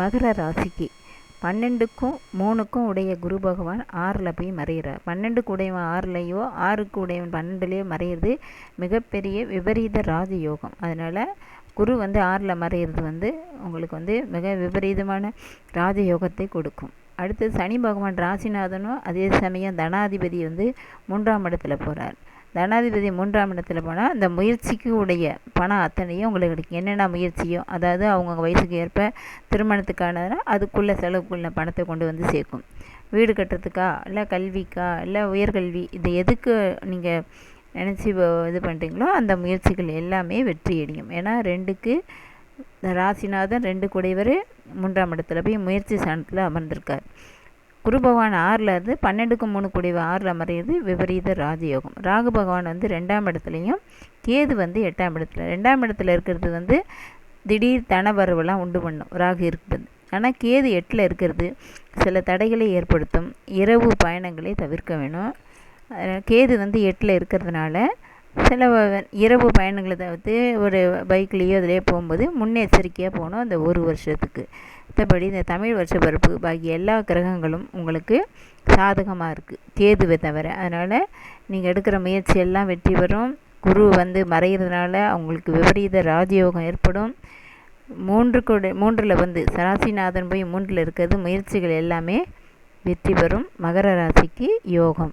மகர ராசிக்கு பன்னெண்டுக்கும் மூணுக்கும் உடைய குரு பகவான் ஆறில் போய் மறைகிறார் பன்னெண்டுக்கு உடையவன் ஆறுலையோ ஆறுக்கு உடையவன் பன்னெண்டுலேயோ மறையிறது மிகப்பெரிய விபரீத ராஜயோகம். அதனால் குரு வந்து ஆறில் மறையிறது வந்து உங்களுக்கு வந்து மிக விபரீதமான ராஜயோகத்தை கொடுக்கும். அடுத்து சனி பகவான் ராசிநாதனும் அதே சமயம் தனாதிபதி வந்து மூன்றாம் இடத்துல போகிறார் தனாதிபதி மூன்றாம் இடத்துல போனால் அந்த முயற்சிக்கு உடைய பணம் அத்தனையும் உங்களுக்கு கிடைக்கும் என்னென்ன முயற்சியோ அதாவது அவங்கவுங்க வயசுக்கு ஏற்ப திருமணத்துக்கான அதுக்குள்ளே செலவுக்குள்ள பணத்தை கொண்டு வந்து சேர்க்கும். வீடு கட்டுறதுக்கா இல்லை கல்விக்கா இல்லை உயர்கல்வி இது எதுக்கு நீங்கள் நினச்சி இது பண்ணுறீங்களோ அந்த முயற்சிகள் எல்லாமே வெற்றி அடையும். ஏன்னா ரெண்டுக்கு ராசிநாதன் ரெண்டு குடைவர் மூன்றாம் இடத்துல போய் முயற்சி ஸ்தானத்தில் அமர்ந்திருக்கார். குரு பகவான் ஆறில் இருந்து பன்னெண்டுக்கு மூணு கூடிய ஆறில் மறையிறது விபரீத ராஜயோகம். ராகு பகவான் வந்து ரெண்டாம் இடத்துலையும் கேது வந்து எட்டாம் இடத்துல. ரெண்டாம் இடத்துல இருக்கிறது வந்து திடீர் தனவரவெல்லாம் உண்டு பண்ணும் ராகு இருக்குது ஆனால் கேது எட்டில் இருக்கிறது சில தடைகளை ஏற்படுத்தும் இரவு பயணங்களை தவிர்க்க வேணும். கேது வந்து எட்டில் இருக்கிறதுனால சில இரவு பயணங்களை தவிர்த்து ஒரு பைக்லேயோ அதிலேயோ போகும்போது முன்னெச்சரிக்கையாக போகணும் அந்த ஒரு வருஷத்துக்கு. மற்றபடி இந்த தமிழ் வருஷ பிறப்பு பாக்கி எல்லா கிரகங்களும் உங்களுக்கு சாதகமாக இருக்குது கேதுவை தவிர. அதனால் நீங்கள் எடுக்கிற முயற்சி எல்லாம் வெற்றி பெறும். குரு வந்து மறைகிறதுனால அவங்களுக்கு விபரீத ராஜயோகம் ஏற்படும். மூன்று கூட மூன்றில் வந்து சராசிநாதன் போய் மூன்றில் இருக்கிறது முயற்சிகள் எல்லாமே வெற்றி பெறும். மகர ராசிக்கு யோகம்.